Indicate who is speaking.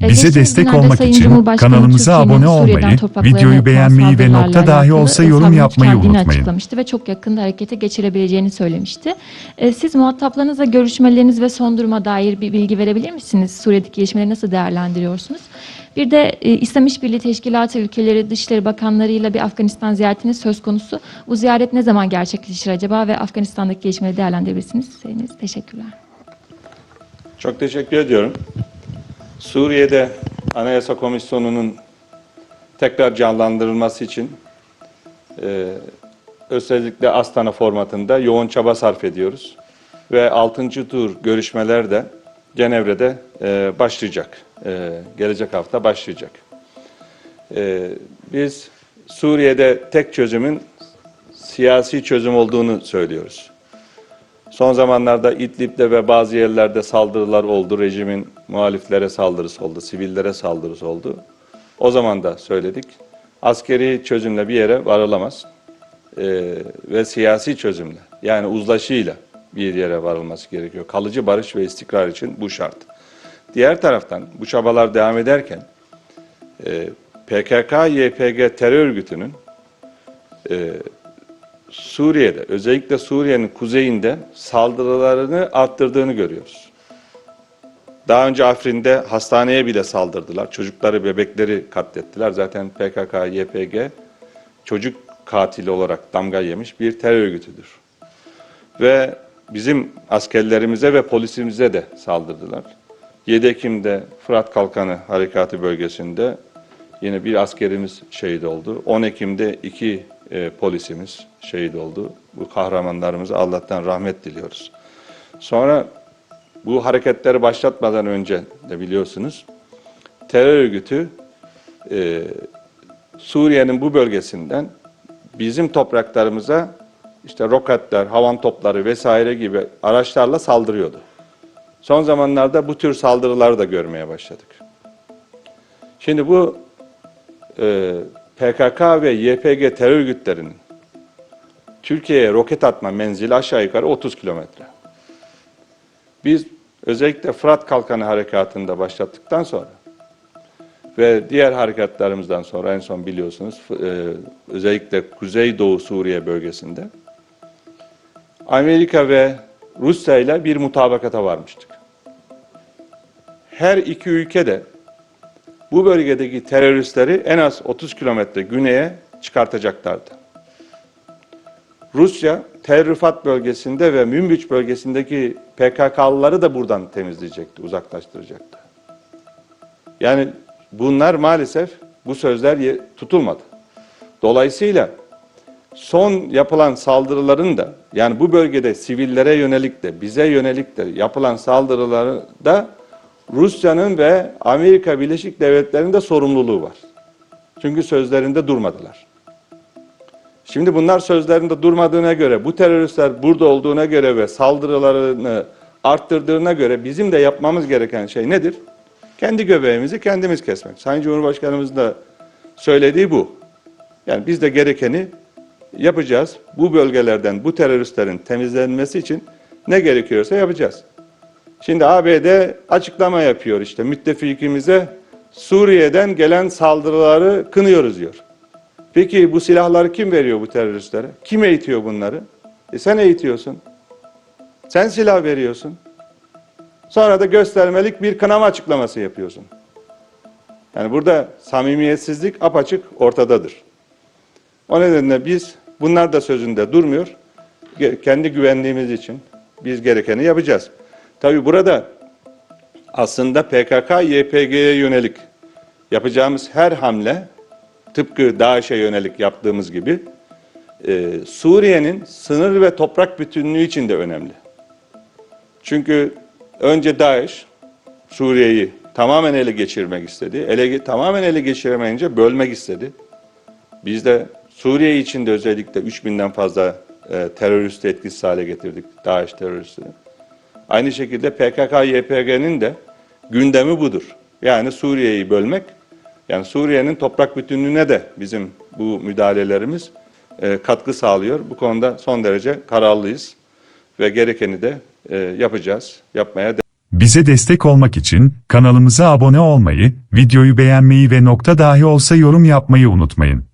Speaker 1: Bize destek olmak için kanalımıza abone olmayı, videoyu beğenmeyi ve nokta dahi olsa yorum yapmayı unutmayın.
Speaker 2: açıklamıştı ve çok yakında harekete geçirebileceğini söylemişti. E, siz muhataplarınızla görüşmeleriniz ve son duruma dair bir bilgi verebilir misiniz? Suriye'deki gelişmeleri nasıl değerlendiriyorsunuz? Bir de e, İslam İşbirliği Teşkilatı ülkeleri Dışişleri Bakanlarıyla bir Afganistan ziyaretiniz söz konusu. Bu ziyaret ne zaman gerçekleşir acaba ve Afganistan'daki gelişmeleri değerlendirebilirsiniz? Seyriniz. Teşekkürler.
Speaker 3: Çok teşekkür ediyorum. Suriye'de Anayasa Komisyonu'nun tekrar canlandırılması için e, özellikle Astana formatında yoğun çaba sarf ediyoruz. Ve 6. tur görüşmeler de Cenevre'de e, başlayacak. E, gelecek hafta başlayacak. E, biz Suriye'de tek çözümün siyasi çözüm olduğunu söylüyoruz. Son zamanlarda İdlib'de ve bazı yerlerde saldırılar oldu. Rejimin muhaliflere saldırısı oldu, sivillere saldırısı oldu. O zaman da söyledik. Askeri çözümle bir yere varılamaz. Ee, ve siyasi çözümle yani uzlaşıyla bir yere varılması gerekiyor. Kalıcı barış ve istikrar için bu şart. Diğer taraftan bu çabalar devam ederken e, PKK-YPG terör örgütünün e, Suriye'de, özellikle Suriye'nin kuzeyinde saldırılarını arttırdığını görüyoruz. Daha önce Afrin'de hastaneye bile saldırdılar. Çocukları, bebekleri katlettiler. Zaten PKK, YPG çocuk katili olarak damga yemiş bir terör örgütüdür. Ve bizim askerlerimize ve polisimize de saldırdılar. 7 Ekim'de Fırat Kalkanı Harekatı bölgesinde yine bir askerimiz şehit oldu. 10 Ekim'de iki e, polisimiz şehit oldu. Bu kahramanlarımıza Allah'tan rahmet diliyoruz. Sonra bu hareketleri başlatmadan önce de biliyorsunuz terör örgütü e, Suriye'nin bu bölgesinden bizim topraklarımıza işte roketler, havan topları vesaire gibi araçlarla saldırıyordu. Son zamanlarda bu tür saldırıları da görmeye başladık. Şimdi bu e, PKK ve YPG terör örgütlerinin Türkiye'ye roket atma menzili aşağı yukarı 30 kilometre. Biz özellikle Fırat Kalkanı harekatında başlattıktan sonra ve diğer harekatlarımızdan sonra en son biliyorsunuz e, özellikle Kuzeydoğu Suriye bölgesinde Amerika ve Rusya ile bir mutabakata varmıştık. Her iki ülke de bu bölgedeki teröristleri en az 30 kilometre güneye çıkartacaklardı. Rusya, Tel bölgesinde ve Münbiç bölgesindeki PKK'lıları da buradan temizleyecekti, uzaklaştıracaktı. Yani bunlar maalesef bu sözler tutulmadı. Dolayısıyla son yapılan saldırıların da yani bu bölgede sivillere yönelik de bize yönelik de yapılan saldırıları da Rusya'nın ve Amerika Birleşik Devletleri'nin de sorumluluğu var. Çünkü sözlerinde durmadılar. Şimdi bunlar sözlerinde durmadığına göre, bu teröristler burada olduğuna göre ve saldırılarını arttırdığına göre bizim de yapmamız gereken şey nedir? Kendi göbeğimizi kendimiz kesmek. Sayın Cumhurbaşkanımız da söylediği bu. Yani biz de gerekeni yapacağız. Bu bölgelerden bu teröristlerin temizlenmesi için ne gerekiyorsa yapacağız. Şimdi ABD açıklama yapıyor işte müttefikimize Suriye'den gelen saldırıları kınıyoruz diyor. Peki bu silahları kim veriyor bu teröristlere? Kim eğitiyor bunları? E sen eğitiyorsun. Sen silah veriyorsun. Sonra da göstermelik bir kınama açıklaması yapıyorsun. Yani burada samimiyetsizlik apaçık ortadadır. O nedenle biz bunlar da sözünde durmuyor. Kendi güvenliğimiz için biz gerekeni yapacağız. Tabii burada aslında PKK, YPG'ye yönelik yapacağımız her hamle tıpkı DAEŞ'e yönelik yaptığımız gibi e, Suriye'nin sınır ve toprak bütünlüğü için de önemli. Çünkü önce DAEŞ Suriye'yi tamamen ele geçirmek istedi. Ele, tamamen ele geçiremeyince bölmek istedi. Biz de Suriye için de özellikle 3000'den fazla e, teröristi etkisiz hale getirdik. DAEŞ teröristi. Aynı şekilde PKK-YPG'nin de gündemi budur. Yani Suriye'yi bölmek, yani Suriye'nin toprak bütünlüğüne de bizim bu müdahalelerimiz e, katkı sağlıyor. Bu konuda son derece kararlıyız ve gerekeni de e, yapacağız, yapmaya
Speaker 1: Bize destek olmak için kanalımıza abone olmayı, videoyu beğenmeyi ve nokta dahi olsa yorum yapmayı unutmayın.